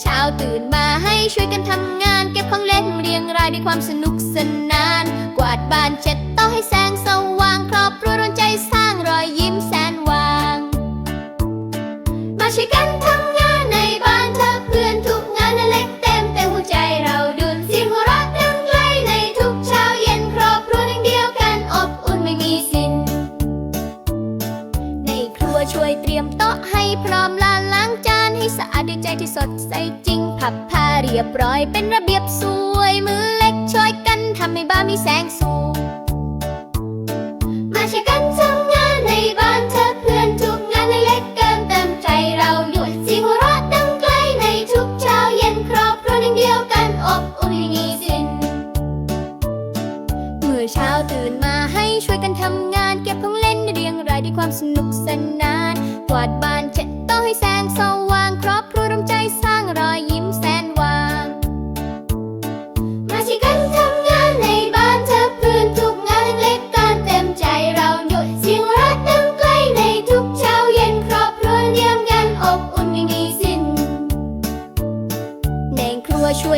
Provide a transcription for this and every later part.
เช้าตื่นมาให้ช่วยกันทำงาน เก็บของเล่นเรียงรายด้วยความสนุกสนาน กวาดบ้านเช็ดโต๊ะให้แสงสว่างครอบครัวรวมใจสร้างรอยยิ้มแสนหวาง มาช่วยกันทำงานในบ้านเธอเพื่อนทุกงานเล็กเต็มเต็มหัวใจเราดุนเสียงหัวเราะดังไกลในทุกเช้าเย็นครอบครัวหนึ่งเดียวกันอบอุ่นไม่มีสิ้นในครัวช่วยเตรียมโต๊ะให้พร้อมลาล้างจาน ให้สะอาดด้วยใจที่สดใสจริง พับผ้าเรียบร้อยเป็นระเบียบสวย มือเล็กช่วยกันทำให้บ้านมีแสงสูง มาช่วยกันทำงานในบ้านเธอเพื่อนทุกงานเล็กเกินเต็มใจเราด้วยเสีหัวเราะดังไกลในทุกเช้าเย็นครอบครัวหนึ่งเดียวกันอบอุ่นม่มีสิ้นเมื่อเช้าตื่นมาให้ช่วยกันทำงาน เก็บของเล่นเรียงรายด้วยความสนุกสนานกวาดบ้านเช็ดโต๊ะให้แสงสว่าง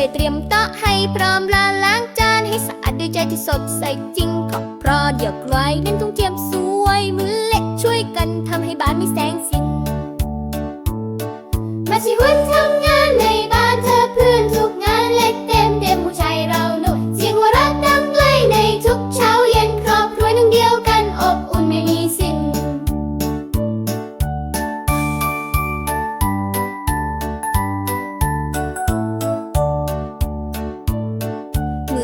วยเตรียมโต๊ะให้พร้อมล้างล้างจานให้สะอาดด้วยใจที่สดใสจริงขอบเพราะเดี๋ยวไกลนั้นต้องเทียมสวยมือเล็กช่วยกันทำให้บ้านไมีแส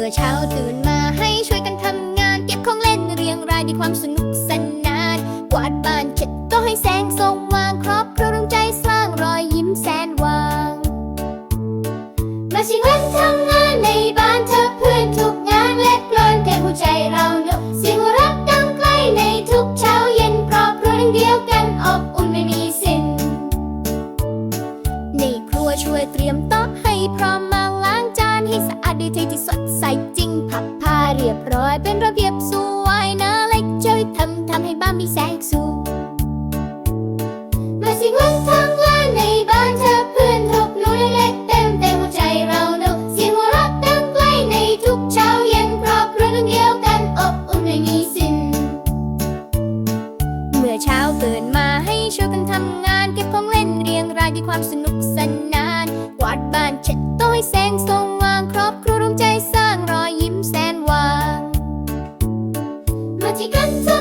มื่อเช้าตื่นมาให้ช่วยกันทำงาน เก็บของเล่นเรียงรายด้วยความสนุกสนาน กวาดบ้านเช็ดโต๊ะให้แสงสว่างครอบครัวรวมใจสร้างรอยยิ้มแสนหวางมาชิงเล่นทำ ดด้วยใจที่สดใสจริงพับผ้าเรียบร้อยเป็นระเบียบสวยนะเล็กช่วยทำทำให้บ้านมีแสงสูงมาสิวันทำงานในบ้านเธอเพื่อนทุกหนูเล็กเต็มเต็มหัวใจเราเนอะเสียงหัวเราะดังไกลในทุกเช้าเย็นครอบครัวนึงเดียวกันอบอุ่นไม่มีสิ้นเมื่อเช้าตื่นมาให้ช่วยกันทำงานเก็บของเล่นเรียงรายด้วยความสนุกสนานกวาดบ้านเช็ดโต๊ะให้แสง ใ